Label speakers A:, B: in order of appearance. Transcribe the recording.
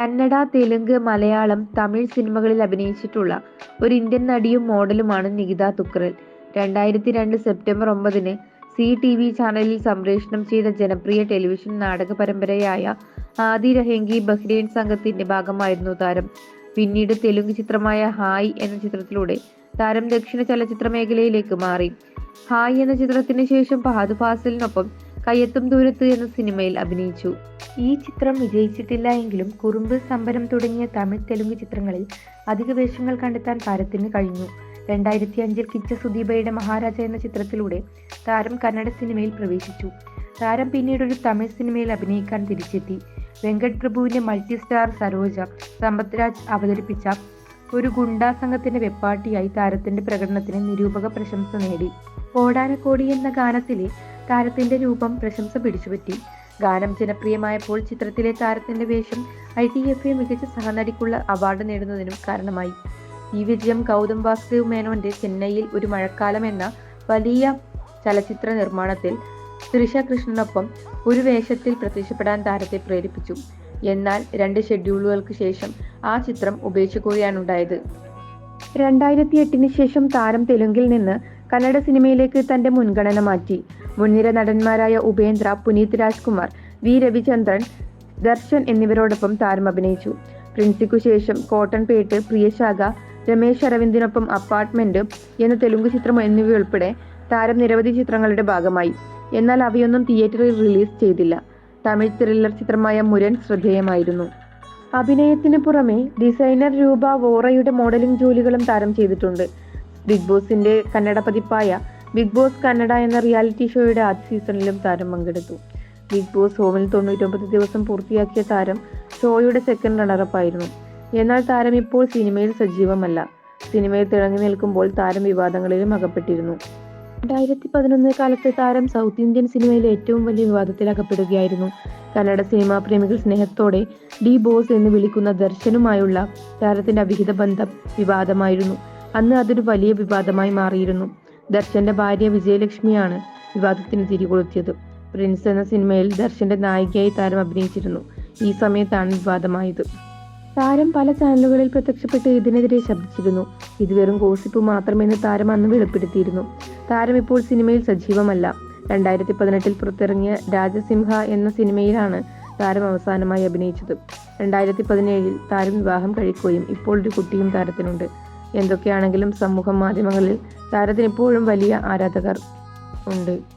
A: കന്നഡ തെലുങ്ക് മലയാളം തമിഴ് സിനിമകളിൽ അഭിനയിച്ചിട്ടുള്ള ഒരു ഇന്ത്യൻ നടിയും മോഡലുമാണ് നികിത തുക്രൽ രണ്ടായിരത്തി രണ്ട് സെപ്റ്റംബർ ഒമ്പതിന് സി ടി വി ചാനലിൽ സംപ്രേഷണം ചെയ്ത ജനപ്രിയ ടെലിവിഷൻ നാടക പരമ്പരയായ ആദി രഹെങ്കി ബഹ്റൈൻ സംഘത്തിന്റെ ഭാഗമായിരുന്നു താരം. പിന്നീട് തെലുങ്ക് ചിത്രമായ ഹായ് എന്ന ചിത്രത്തിലൂടെ താരം ദക്ഷിണ ചലച്ചിത്ര മേഖലയിലേക്ക് മാറി. ഹായ് എന്ന ചിത്രത്തിന് ശേഷം ഫഹദ് ഫാസിലിനൊപ്പം കയ്യെത്തും ദൂരത്ത് എന്ന സിനിമയിൽ അഭിനയിച്ചു. ഈ ചിത്രം വിജയിച്ചിട്ടില്ല എങ്കിലും കുറുമ്പ് സംബരം തുടങ്ങിയ തമിഴ് തെലുങ്ക് ചിത്രങ്ങളിൽ അധിക വേഷങ്ങൾ കണ്ടെത്താൻ താരത്തിന് കഴിഞ്ഞു. രണ്ടായിരത്തി അഞ്ചിൽ കിച്ച സുദീപയുടെ മഹാരാജ എന്ന ചിത്രത്തിലൂടെ താരം കന്നഡ സിനിമയിൽ പ്രവേശിച്ചു. താരം പിന്നീട് ഒരു തമിഴ് സിനിമയിൽ അഭിനയിക്കാൻ തിരിച്ചെത്തി. വെങ്കട് പ്രഭുവിന്റെ മൾട്ടി സ്റ്റാർ സരോജ സമ്പത്രാജ് അവതരിപ്പിച്ച ഒരു ഗുണ്ടാ സംഘത്തിന്റെ വെപ്പാട്ടിയായി താരത്തിന്റെ പ്രകടനത്തിന് നിരൂപക പ്രശംസ നേടി. കോടാനക്കോടി എന്ന ഗാനത്തിലെ താരത്തിന്റെ രൂപം പ്രശംസ പിടിച്ചുപറ്റി. ഗാനം ജനപ്രിയമായപ്പോൾ ചിത്രത്തിലെ താരത്തിന്റെ വേഷം ഐ ടി എഫ് എ മികച്ച സഹനടിക്കുള്ള അവാർഡ് നേടുന്നതിനും കാരണമായി. ഈ വിജയം ഗൗതം വാസുദേവ് മേനോന്റെ ചെന്നൈയിൽ ഒരു മഴക്കാലം എന്ന വലിയ ചലച്ചിത്ര നിർമ്മാണത്തിൽ തൃഷ കൃഷ്ണനൊപ്പം ഒരു വേഷത്തിൽ പ്രത്യക്ഷപ്പെടാൻ താരത്തെ പ്രേരിപ്പിച്ചു. എന്നാൽ രണ്ട് ഷെഡ്യൂളുകൾക്ക് ശേഷം ആ ചിത്രം ഉപേക്ഷിക്കുകയാണുണ്ടായത്. രണ്ടായിരത്തി എട്ടിന് ശേഷം താരം തെലുങ്കിൽ നിന്ന് കന്നഡ സിനിമയിലേക്ക് തന്റെ മുൻഗണന മാറ്റി. മുൻനിര നടന്മാരായ ഉപേന്ദ്ര പുനീത് രാജ്കുമാർ വി. രവിചന്ദ്രൻ ദർശൻ എന്നിവരോടൊപ്പം താരം അഭിനയിച്ചു. പ്രിൻസിക്കു ശേഷം കോട്ടൺപേട്ട് പ്രിയശാഖ രമേശ് അരവിന്ദിനൊപ്പം അപ്പാർട്ട്മെന്റ് എന്ന തെലുങ്ക് ചിത്രം എന്നിവയുൾപ്പെടെ താരം നിരവധി ചിത്രങ്ങളുടെ ഭാഗമായി. എന്നാൽ അവയൊന്നും തിയേറ്ററിൽ റിലീസ് ചെയ്തില്ല. തമിഴ് ത്രില്ലർ ചിത്രമായ മുരൻ ശ്രദ്ധേയമായിരുന്നു. അഭിനയത്തിന് പുറമെ ഡിസൈനർ രൂപ വോറയുടെ മോഡലിംഗ് ജോലികളും താരം ചെയ്തിട്ടുണ്ട്. ബിഗ് ബോസിന്റെ കന്നഡ പതിപ്പായ ബിഗ് ബോസ് കന്നഡ എന്ന റിയാലിറ്റി ഷോയുടെ ആദ്യ സീസണിലും താരം പങ്കെടുത്തു. ബിഗ് ബോസ് ഹോമിൽ തൊണ്ണൂറ്റൊമ്പത് ദിവസം പൂർത്തിയാക്കിയ താരം ഷോയുടെ സെക്കൻഡ് റണ്ണറപ്പായിരുന്നു എന്നാൽ താരം ഇപ്പോൾ സിനിമയിൽ സജീവമല്ല. സിനിമയിൽ തിളങ്ങി നിൽക്കുമ്പോൾ താരം വിവാദങ്ങളിലും അകപ്പെട്ടിരുന്നു. രണ്ടായിരത്തി പതിനൊന്ന് കാലത്ത് താരം സൗത്ത് ഇന്ത്യൻ സിനിമയിലെ ഏറ്റവും വലിയ വിവാദത്തിൽ അകപ്പെടുകയായിരുന്നു. കന്നഡ സിനിമാ പ്രേമികൾ സ്നേഹത്തോടെ ഡി ബോസ് എന്ന് വിളിക്കുന്ന ദർശനുമായുള്ള താരത്തിന്റെ അവിഹിത ബന്ധം വിവാദമായിരുന്നു. അന്ന് അതൊരു വലിയ വിവാദമായി മാറിയിരുന്നു. ദർശന്റെ ഭാര്യ വിജയലക്ഷ്മിയാണ് വിവാദത്തിന് തിരികൊളുത്തിയത് പ്രിൻസ് എന്ന സിനിമയിൽ ദർശന്റെ നായികയായി താരം അഭിനയിച്ചിരുന്നു. ഈ സമയത്താണ് വിവാദമായത്. താരം പല ചാനലുകളിൽ പ്രത്യക്ഷപ്പെട്ട് ഇതിനെതിരെ ശബ്ദിച്ചിരുന്നു. ഇത് വെറും ഗോസിപ്പ് മാത്രമെന്ന് താരം അന്ന് വെളിപ്പെടുത്തിയിരുന്നു. താരം ഇപ്പോൾ സിനിമയിൽ സജീവമല്ല. രണ്ടായിരത്തി പതിനെട്ടിൽ പുറത്തിറങ്ങിയ രാജസിംഹ എന്ന സിനിമയിലാണ് താരം അവസാനമായി അഭിനയിച്ചത്. രണ്ടായിരത്തി പതിനേഴിൽ താരം വിവാഹം കഴിക്കുകയും ഇപ്പോൾ ഒരു കുട്ടിയും താരത്തിനുണ്ട്. എന്തൊക്കെയാണെങ്കിലും സമൂഹ മാധ്യമങ്ങളിൽ താരത്തിന് ഇപ്പോഴും വലിയ ആരാധകർ ഉണ്ട്.